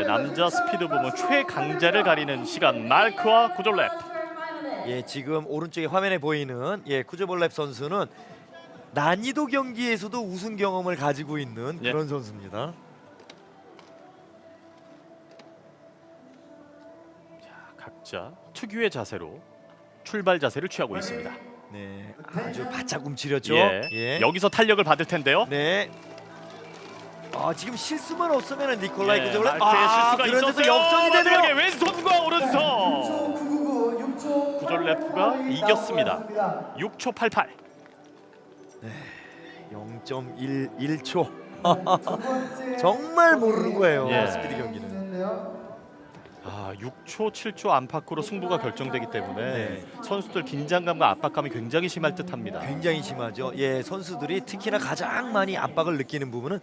남자 스피드 부문 최강자를 가리는 시간 말크와 구졸랩. 예, 지금 오른쪽에 화면에 보이는 예, 쿠즈볼랩 선수는 난이도 경기에서도 우승 경험을 가지고 있는 예. 그런 선수입니다. 각자 특유의 자세로 출발 자세를 취하고 있습니다. 네, 아주 바짝 움츠렸죠. 예. 여기서 탄력을 받을 텐데요. 네. 아, 지금 실수만 없으면 니콜라이 예, 쿠즈볼랩 말크의 실수가 그런데도 있었어요. 역전이 마지막에 되네요. 왼손과 오른손. 999, 6초 구졸레프가 이겼습니다. 6초 88. 0.11초. 정말 모르는 거예요. 예. 스피드 경기는. 아, 6초, 7초 안팎으로 승부가 결정되기 때문에 네. 선수들 긴장감과 압박감이 굉장히 심할 듯합니다. 굉장히 심하죠. 예, 선수들이 특히나 가장 많이 압박을 느끼는 부분은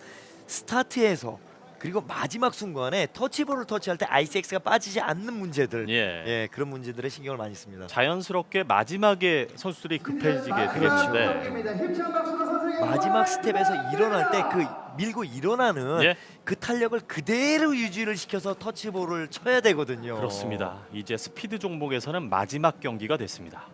스타트에서 그리고 마지막 순간에 터치볼을 터치할 때 아이스엑스가 빠지지 않는 문제들. 예. 예, 그런 문제들에 신경을 많이 씁니다. 자연스럽게 마지막에 선수들이 급해지게 되겠는데 마지막 스텝에서 일어날 때 그 밀고 일어나는 예. 그 탄력을 그대로 유지를 시켜서 터치볼을 쳐야 되거든요. 그렇습니다. 이제 스피드 종목에서는 마지막 경기가 됐습니다.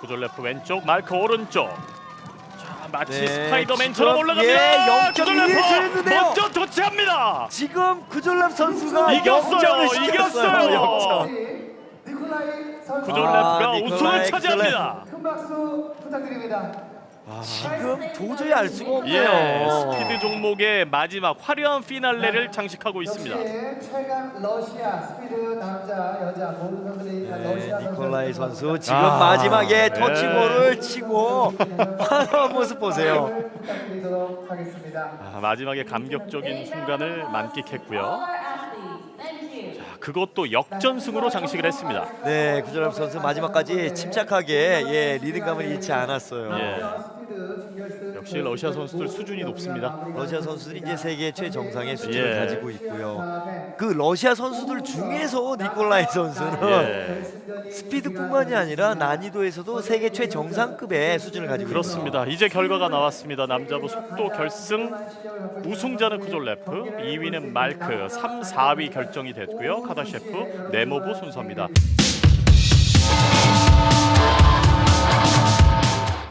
구졸레프 왼쪽, 마르크 오른쪽. 자, 마치 네, 스파이더맨처럼 지금, 올라갑니다. 예, 0.1 구졸레프 들었는데요. 먼저 도착합니다. 지금 구졸랍 선수가 이겼어요. 이겼어요. 역전. 니콜라이 선수 구졸레프가 아, 우승을 차지합니다. 큰 박수 부탁드립니다. 지금 도저히 알 수가 없네요. 예, 스피드 종목의 마지막 화려한 피날레를 장식하고 있습니다. 역시 최강 러시아 스피드 남자 여자 모든 선수들이 네, 러시아 니콜라이. 선수 지금 아, 마지막에 네. 터치볼을 치고 화려한 모습 보세요. 부탁드리도록 하겠습니다. 아, 마지막에 감격적인 순간을 만끽했고요. 자, 그것도 역전승으로 장식을 했습니다. 네, 구졸랍 선수 마지막까지 침착하게 예, 리듬감을 잃지 않았어요. 예. 역시 러시아 선수들 수준이 높습니다. 러시아 선수들이 이제 세계 최정상의 수준을 예. 가지고 있고요. 그 러시아 선수들 중에서 니콜라이 선수는 예. 스피드뿐만이 아니라 난이도에서도 세계 최정상급의 수준을 가지고 그렇습니다. 이제 결과가 나왔습니다. 남자부 속도 결승 우승자는 쿠졸레프, 2위는 말크, 3, 4위 결정이 됐고요. 카다셰프, 네모부 순서입니다.